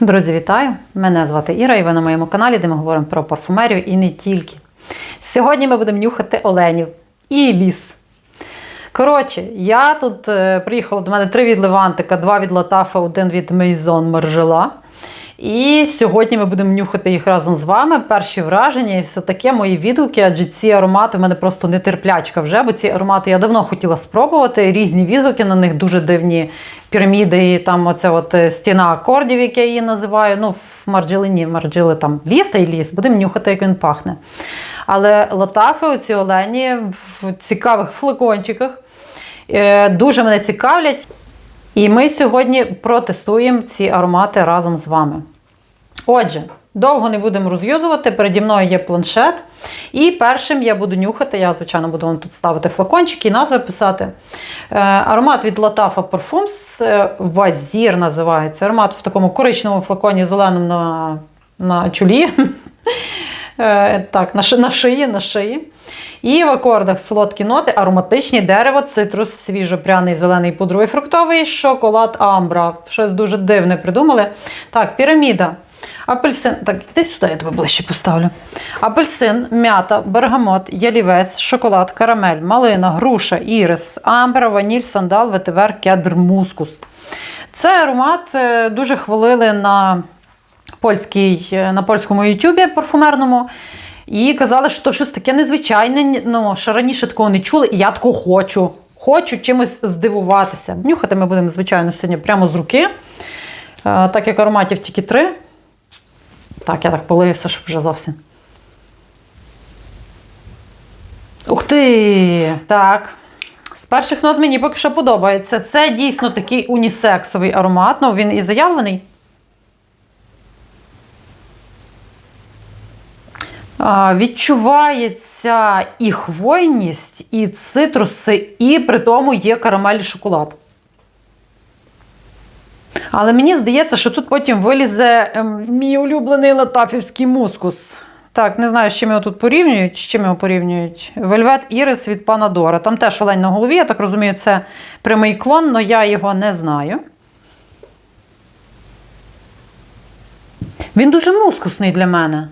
Друзі, вітаю! Мене звати Іра, і ви на моєму каналі, де ми говоримо про парфумерію і не тільки. Сьогодні ми будемо нюхати оленів і ліс. Коротше, я тут е, приїхала до мене три від Левантика, два від Латафа, один від Мейзон Маржела. І сьогодні ми будемо нюхати їх разом з вами. Перші враження і все таке мої відгуки, адже ці аромати в мене просто нетерплячка вже, бо ці аромати я давно хотіла спробувати. Різні відгуки на них дуже дивні піраміди, і там оця от е, стіна акордів, як я її називаю. Ну, в Марджили ні, Марджили там ліс та й ліс. Будемо нюхати, як він пахне. Але латафи, оці олені в цікавих флакончиках. е, Дуже мене цікавлять. І ми сьогодні протестуємо ці аромати разом з вами. Отже, довго не будемо розв'язувати. Переді мною є планшет. І першим я буду нюхати, я, звичайно, буду вам тут ставити флакончики і назви писати. Е, аромат від Latafa Parfums, е, Вазір називається. Аромат в такому коричневому флаконі зеленому на, на чолі. Е, так, на, на шиї, на шиї. І в акордах солодкі ноти, ароматичні дерево, цитрус, свіжопряний, зелений, пудровий, фруктовий, шоколад, амбра. Щось дуже дивне придумали. Так, піраміда. Апельсин. Так, іди сюди, я тебе ближче поставлю. Апельсин, м'ята, бергамот, ялівець, шоколад, карамель, малина, груша, ірис, амбра, ваніль, сандал, ветивер, кедр, мускус. Це аромат е, дуже хвалили на польській, е, на польському ютубі парфумерному. І казали, що щось таке незвичайне, ну, що раніше такого не чули, і я такого хочу. Хочу чимось здивуватися. Нюхати ми будемо, звичайно, сьогодні прямо з руки. Е, Так як ароматів тільки три. Так, я так полився, щоб вже зовсім. Ух ти! Так. З перших нот мені поки що подобається. Це дійсно такий унісексовий аромат. Ну, він і заявлений. А, Відчувається і хвойність, і цитруси, і при тому є карамель і шоколад. Але мені здається, що тут потім вилізе ем, мій улюблений латафівський мускус. Так, не знаю, з чим його тут порівнюють. З чим його порівнюють? Вельвет Ірис від пана Дора. Там теж олень на голові, я так розумію, це прямий клон, але я його не знаю. Він дуже мускусний для мене.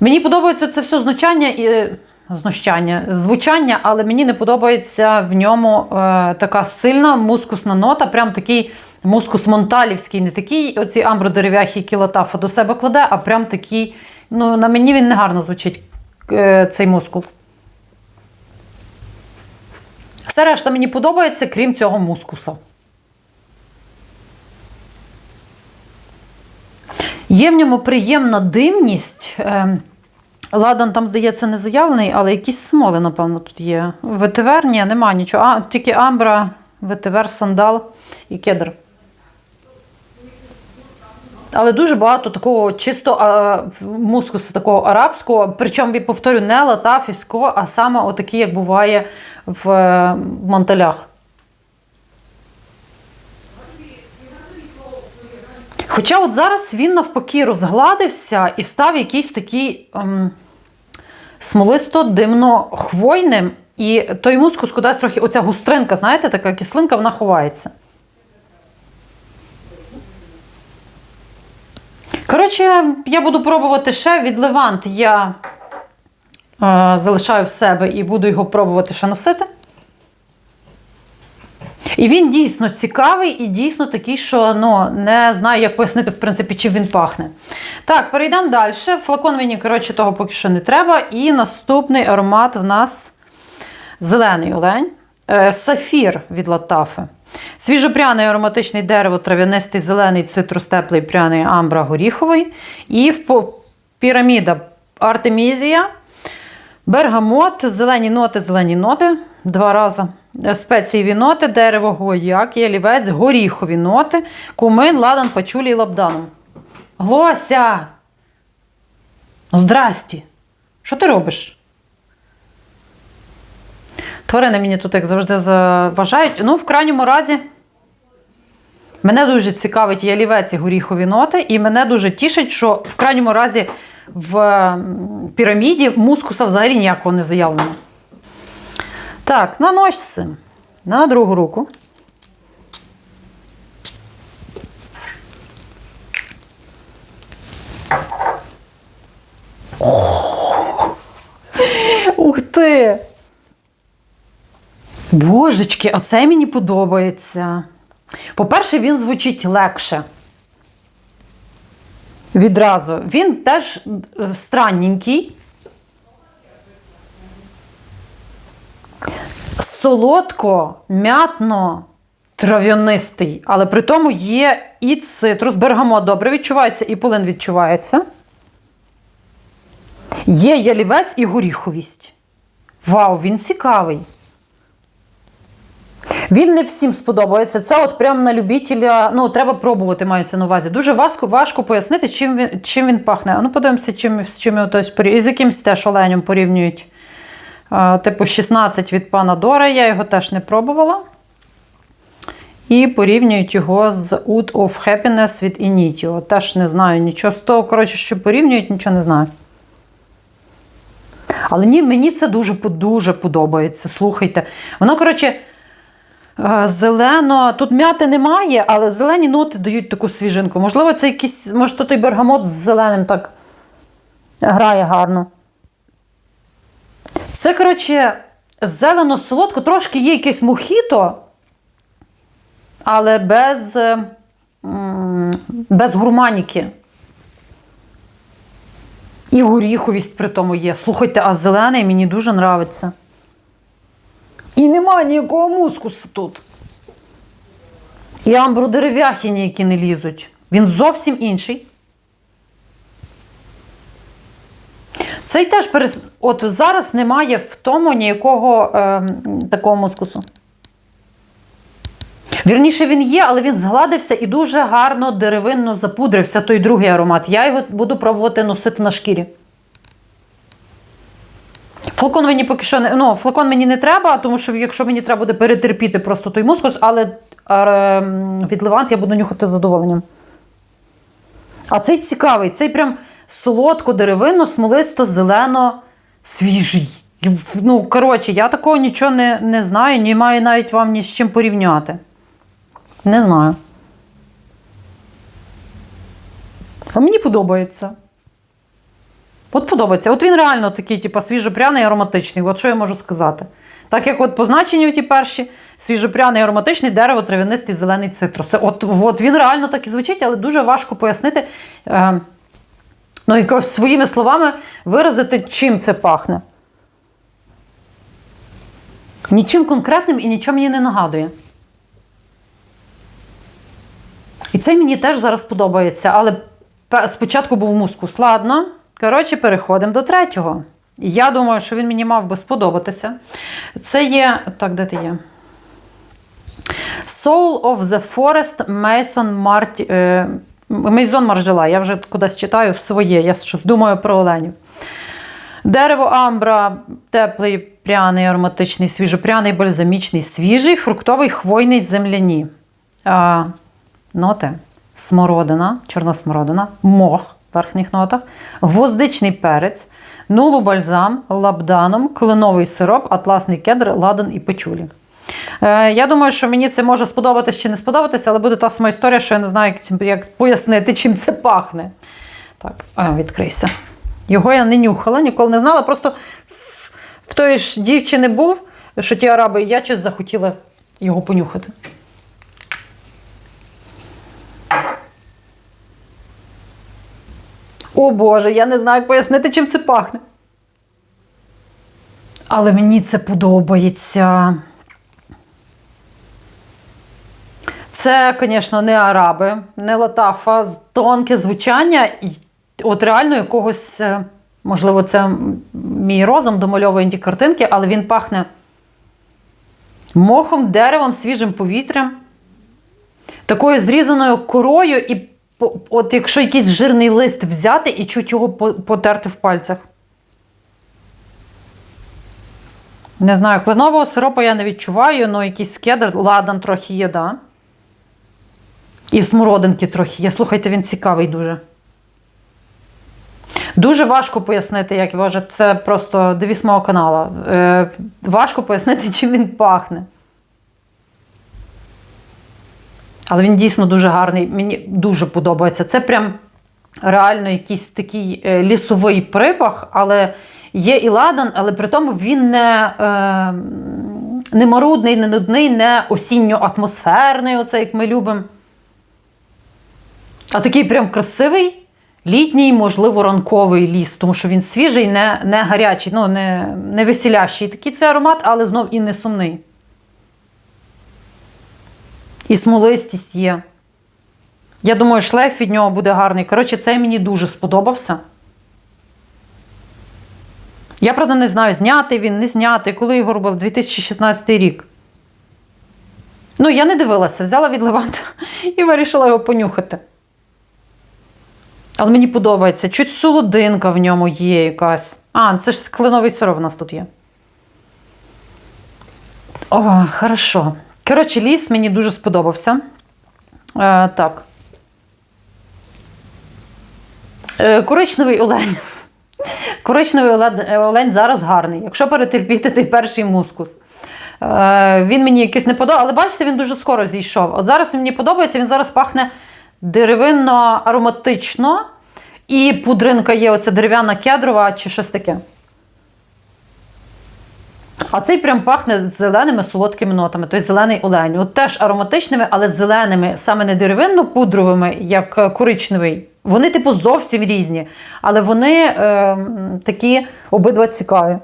Мені подобається це все знущання і е, знущання, звучання, але мені не подобається в ньому е, така сильна мускусна нота, прям такий мускус монталівський, не такий оці амбродерев'яхи, які латафа до себе кладе, а прям такий. Ну, на мені він не гарно звучить, е, цей мускул. Все решта мені подобається, крім цього мускуса. Є в ньому приємна димність. Ем, Ладан там, здається, не заявлений, але якісь смоли, напевно, тут є. Ветивер, ні, нема нічого. А, тільки амбра, ветивер, сандал і кедр. Але дуже багато такого чисто а, мускусу, такого арабського, причому, я повторю, не латафівського, а саме отакий, як буває в е, Монталях. Хоча от зараз він навпаки розгладився і став якийсь такий ем, смолисто-димно-хвойним. І той мускус кудись трохи, оця густринка, знаєте, така кислинка, вона ховається. Коротше, я буду пробувати ще від Левант. Я е, залишаю в себе і буду його пробувати ще носити. І він дійсно цікавий і дійсно такий, що ну, не знаю, як пояснити, в принципі, чим він пахне. Так, перейдемо далі. Флакон мені, коротше, того поки що не треба. І наступний аромат в нас зелений олень. Е, Сафір від Латафи. Свіжопряний ароматичний дерево, трав'янистий зелений, цитрус теплий, пряний амбра горіховий. І піраміда Артемізія. Бергамот, зелені ноти, зелені ноти. Два рази. Е, Спецієві ноти, дерево, гояк, ялівець, горіхові ноти, кумин, ладан, пачулі і лабданом. Глося! Ну, здрасті! Що ти робиш? тварини мені тут, як завжди, заважають. Ну, в крайньому разі, мене дуже цікавить ялівець і горіхові ноти, і мене дуже тішить, що в крайньому разі в піраміді мускуса взагалі ніякого не заявлено. Так, наноситься на другу руку. Ух ти! Божечки, оце мені подобається. По-перше, він звучить легше. Відразу. Він теж е, странненький. Солодко, м'ятно, трав'янистий, але при тому є і цитрус, бергамот добре відчувається, і полин відчувається. Є ялівець і горіховість. Вау, він цікавий. Він не всім сподобається. Це от прямо на любителя. Ну, треба пробувати, мається на увазі. Дуже важко, важко пояснити, чим він, чим він пахне. Ну, подивимося, чим, з чим його порівнює. І з якимсь теж оленем порівнюють. А, типу 16 від пана Дора. Я його теж не пробувала. І порівнюють його з Wood of Happiness від Initio. Теж не знаю нічого з того, коротше, що порівнюють, нічого не знаю. Але ні, мені це дуже дуже подобається. Слухайте. Воно, коротше, зелено. Тут м'яти немає, але зелені ноти дають таку свіжинку. Можливо, це якийсь, може, то той бергамот з зеленим так грає гарно. Це, коротше, зелено-солодко, трошки є якесь мохіто, але без, е, без гурманіки. І горіховість при тому є. Слухайте, а зелений мені дуже нравиться. І немає ніякого мускусу тут. І амбродерев'яхи ніякі не лізуть. Він зовсім інший. Цей теж перес... От зараз немає в тому ніякого е, такого мускусу. Вірніше, він є, але він згладився і дуже гарно деревинно запудрився той другий аромат. Я його буду пробувати носити на шкірі. Флакон мені поки що не. Ну, флакон мені не треба, тому що якщо мені треба буде перетерпіти просто той мускус, але е, від Левант я буду нюхати з задоволенням. А цей цікавий, цей прям солодко, деревинно, смолисто, зелено, свіжий. Ну, коротше, я такого нічого не, не знаю, не маю навіть вам ні з чим порівняти. Не знаю. А мені подобається. От подобається. От він реально такий, типу, свіжопряний ароматичний. От що я можу сказати. Так як от позначені ті перші свіжопряний ароматичний дерево, трав'янистий зелений цитрус. От, от він реально так і звучить, але дуже важко пояснити, е, ну, якось своїми словами виразити, чим це пахне. Нічим конкретним і нічого мені не нагадує. І це мені теж зараз подобається, але спочатку був мускус. Ладно. Коротше, переходимо до третього. Я думаю, що він мені мав би сподобатися. Це є. Так, де ти є? Soul of the Forest Mason е, Maison Маржела. Я вже кудись читаю в своє. Я щось думаю про оленів. Дерево амбра, теплий, пряний, ароматичний, свіжопряний, бальзамічний, свіжий, фруктовий, хвойний, земляні. А, ноти. Смородина, чорна смородина, мох верхніх нотах, гвоздичний перець, нулу бальзам, лабданом, кленовий сироп, атласний кедр, ладан і печулі. Е, я думаю, що мені це може сподобатись чи не сподобатися, але буде та сама історія, що я не знаю, як, пояснити, чим це пахне. Так, відкрийся. Його я не нюхала, ніколи не знала. Просто в, тої ж дівчини був, що ті араби, я щось захотіла його понюхати. О Боже, я не знаю, як пояснити, чим це пахне. Але мені це подобається. Це, звісно, не араби, не латафа, тонке звучання. От реально якогось, е, можливо, це мій розум домальовує ті картинки, але він пахне мохом, деревом, свіжим повітрям, такою зрізаною корою, і от якщо якийсь жирний лист взяти і чуть його потерти в пальцях. Не знаю, кленового сиропу я не відчуваю, але якийсь кедр, ладан трохи є, да. І смородинки трохи є. Слухайте, він цікавий дуже. Дуже важко пояснити, як Боже, це просто девіз мого каналу. Е, важко пояснити, чим він пахне. Але він дійсно дуже гарний. Мені дуже подобається. Це прям реально якийсь такий е, лісовий припах, але є і ладан, але при тому він не, е, не марудний, не нудний, не осінньо-атмосферний, оце як ми любимо. А такий прям красивий, літній, можливо, ранковий ліс, тому що він свіжий, не, не гарячий, ну, не, не веселящий. Такий це аромат, але знов і не сумний. І смолистість є. Я думаю, шлейф від нього буде гарний. Коротше, цей мені дуже сподобався. Я, правда, не знаю, знятий він, не знятий, коли його робили 2016 рік. Ну, я не дивилася, взяла від Леванта і вирішила його понюхати. Але мені подобається. Чуть солодинка в ньому є якась. А, це ж кленовий сироп у нас тут є. О, хорошо. Коротше, ліс мені дуже сподобався. Е, так. Е, коричневий олень. Коричневий оле- олень зараз гарний. Якщо перетерпіти той перший мускус. Е, він мені якийсь не подобається, але бачите, він дуже скоро зійшов. От зараз він мені подобається, він зараз пахне деревинно ароматично. І пудринка є, оця дерев'яна кедрова чи щось таке. А цей прям пахне зеленими солодкими нотами, той зелений олень. От теж ароматичними, але зеленими, саме не деревинно-пудровими, як е, коричневий. Вони, типу, зовсім різні, але вони е, такі обидва цікаві.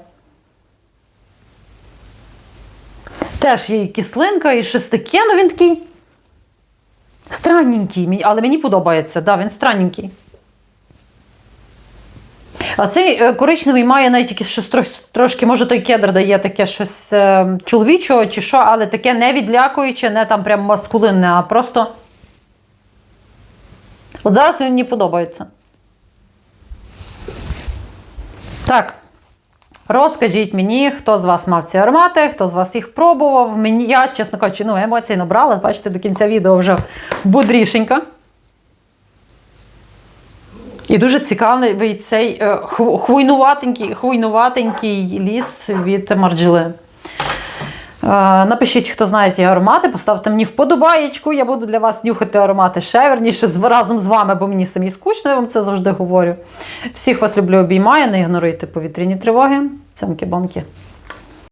Теж є і кислинка, і щось ну він такий странненький, але мені подобається. Да, він странненький. А цей е, коричневий має навіть якесь щось трошки, може той кедр дає таке щось е, чоловічого чи що, але таке не відлякуюче, не там прям маскулинне, а просто. От зараз він мені подобається. Так. Розкажіть мені, хто з вас мав ці аромати, хто з вас їх пробував. Мені, я, чесно кажучи, ну, емоцій набрала, бачите, до кінця відео вже бодрішенька. І дуже цікавий цей е, хвойнуватенький, хвойнуватенький ліс від Марджели. Е, Напишіть, хто знає ті аромати, поставте мені вподобаєчку. Я буду для вас нюхати аромати ще верніше разом з вами, бо мені самі скучно, я вам це завжди говорю. Всіх вас люблю, обіймаю, не ігноруйте повітряні тривоги. Цямки-бамки.